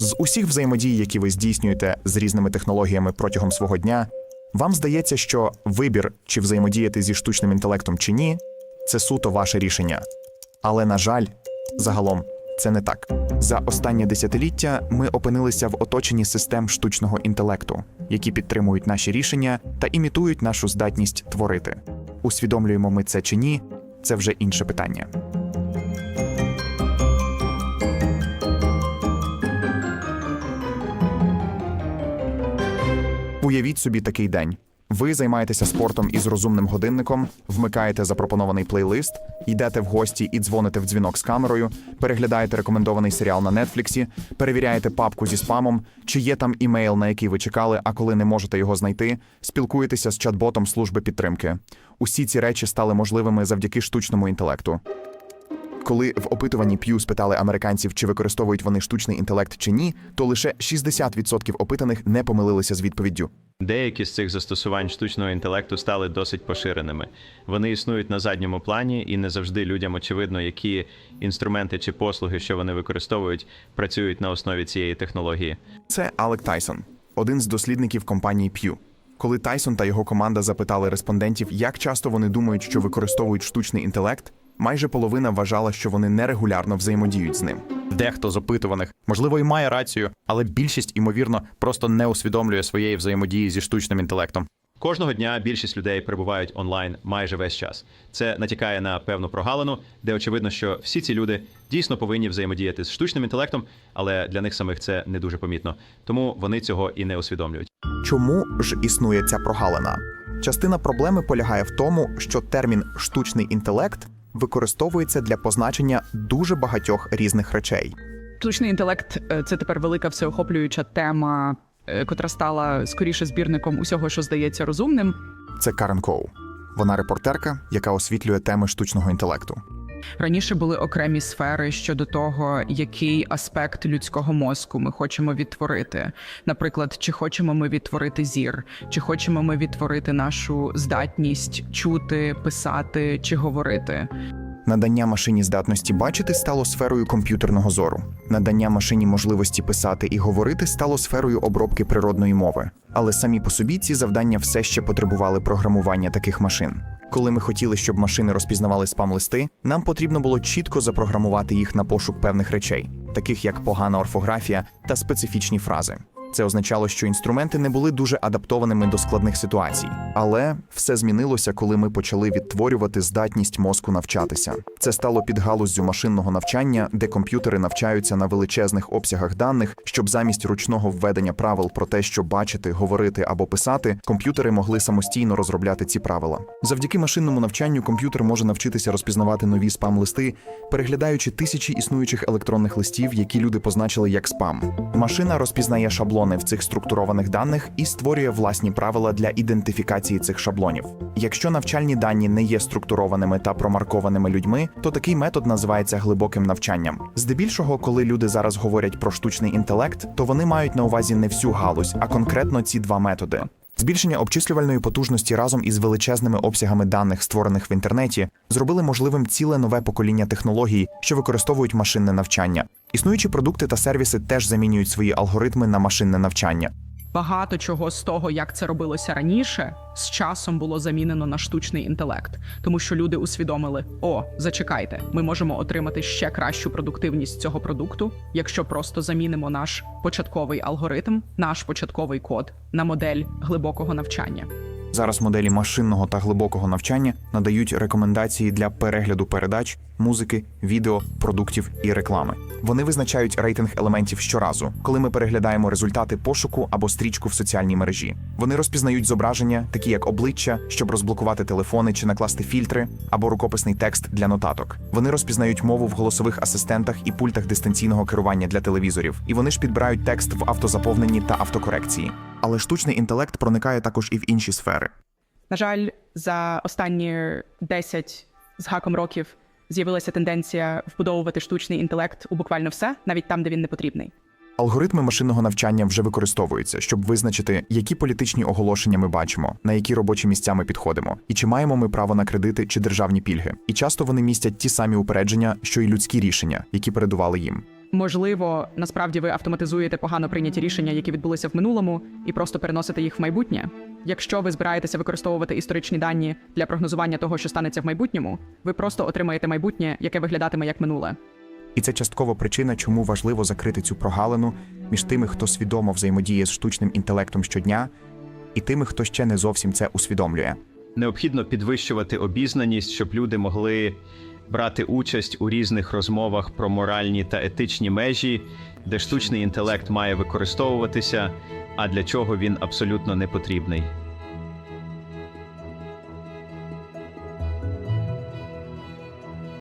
З усіх взаємодій, які ви здійснюєте з різними технологіями протягом свого дня, вам здається, що вибір, чи взаємодіяти зі штучним інтелектом чи ні, це суто ваше рішення. Але, на жаль, загалом це не так. За останнє десятиліття ми опинилися в оточенні систем штучного інтелекту, які підтримують наші рішення та імітують нашу здатність творити. Усвідомлюємо ми це чи ні, це вже інше питання. Уявіть собі такий день. Ви займаєтеся спортом із розумним годинником, вмикаєте запропонований плейлист, йдете в гості і дзвоните в дзвінок з камерою, переглядаєте рекомендований серіал на Нетфліксі, перевіряєте папку зі спамом, чи є там імейл, на який ви чекали, а коли не можете його знайти, спілкуєтеся з чат-ботом служби підтримки. Усі ці речі стали можливими завдяки штучному інтелекту. Коли в опитуванні Pew спитали американців, чи використовують вони штучний інтелект чи ні, то лише 60% опитаних не помилилися з відповіддю. Деякі з цих застосувань штучного інтелекту стали досить поширеними. Вони існують на задньому плані, і не завжди людям очевидно, які інструменти чи послуги, що вони використовують, працюють на основі цієї технології. Це Алек Тайсон, один з дослідників компанії Pew. Коли Тайсон та його команда запитали респондентів, як часто вони думають, що використовують штучний інтелект, майже половина вважала, що вони нерегулярно взаємодіють з ним. Дехто з опитуваних, можливо, і має рацію, але більшість, ймовірно, просто не усвідомлює своєї взаємодії зі штучним інтелектом. Кожного дня більшість людей перебувають онлайн майже весь час. Це натякає на певну прогалину, де очевидно, що всі ці люди дійсно повинні взаємодіяти з штучним інтелектом, але для них самих це не дуже помітно. Тому вони цього і не усвідомлюють. Чому ж існує ця прогалина? Частина проблеми полягає в тому, що термін штучний інтелект використовується для позначення дуже багатьох різних речей. Штучний інтелект е, це тепер велика всеохоплююча тема, е, котра стала скоріше збірником усього, що здається розумним. Це Карен Коу. Вона репортерка, яка освітлює теми штучного інтелекту. Раніше були окремі сфери щодо того, який аспект людського мозку ми хочемо відтворити. Наприклад, чи хочемо ми відтворити зір, чи хочемо ми відтворити нашу здатність чути, писати чи говорити. Надання машині здатності бачити стало сферою комп'ютерного зору. Надання машині можливості писати і говорити стало сферою обробки природної мови. Але самі по собі ці завдання все ще потребували програмування таких машин. Коли ми хотіли, щоб машини розпізнавали спам-листи, нам потрібно було чітко запрограмувати їх на пошук певних речей, таких як погана орфографія та специфічні фрази. Це означало, що інструменти не були дуже адаптованими до складних ситуацій. Але все змінилося, коли ми почали відтворювати здатність мозку навчатися. Це стало під підгалуздю машинного навчання, де комп'ютери навчаються на величезних обсягах даних, щоб замість ручного введення правил про те, що бачити, говорити або писати, комп'ютери могли самостійно розробляти ці правила. Завдяки машинному навчанню комп'ютер може навчитися розпізнавати нові спам-листи, переглядаючи тисячі існуючих електронних листів, які люди позначили як спам. Машина розпізнає шаблони в цих структурованих даних і створює власні правила для ідентифікації цих шаблонів. Якщо навчальні дані не є структурованими та промаркованими людьми, то такий метод називається глибоким навчанням. Здебільшого, коли люди зараз говорять про штучний інтелект, то вони мають на увазі не всю галузь, а конкретно ці два методи. Збільшення обчислювальної потужності разом із величезними обсягами даних, створених в інтернеті, зробили можливим ціле нове покоління технологій, що використовують машинне навчання. Існуючі продукти та сервіси теж замінюють свої алгоритми на машинне навчання. Багато чого з того, як це робилося раніше, з часом було замінено на штучний інтелект, тому що люди усвідомили: о, зачекайте, ми можемо отримати ще кращу продуктивність цього продукту, якщо просто замінимо наш початковий алгоритм, наш початковий код на модель глибокого навчання. Зараз моделі машинного та глибокого навчання надають рекомендації для перегляду передач, музики, відео, продуктів і реклами. Вони визначають рейтинг елементів щоразу, коли ми переглядаємо результати пошуку або стрічку в соціальній мережі. Вони розпізнають зображення, такі як обличчя, щоб розблокувати телефони чи накласти фільтри, або рукописний текст для нотаток. Вони розпізнають мову в голосових асистентах і пультах дистанційного керування для телевізорів, і вони ж підбирають текст в автозаповненні та автокорекції. Але штучний інтелект проникає також і в інші сфери. На жаль, за останні 10 з гаком років з'явилася тенденція вбудовувати штучний інтелект у буквально все, навіть там, де він не потрібний. Алгоритми машинного навчання вже використовуються, щоб визначити, які політичні оголошення ми бачимо, на які робочі місця ми підходимо, і чи маємо ми право на кредити чи державні пільги. І часто вони містять ті самі упередження, що й людські рішення, які передували їм. Можливо, насправді ви автоматизуєте погано прийняті рішення, які відбулися в минулому, і просто переносите їх в майбутнє. Якщо ви збираєтеся використовувати історичні дані для прогнозування того, що станеться в майбутньому, ви просто отримаєте майбутнє, яке виглядатиме як минуле. І це частково причина, чому важливо закрити цю прогалину між тими, хто свідомо взаємодіє з штучним інтелектом щодня, і тими, хто ще не зовсім це усвідомлює. Необхідно підвищувати обізнаність, щоб люди могли брати участь у різних розмовах про моральні та етичні межі, де штучний інтелект має використовуватися, а для чого він абсолютно не потрібний.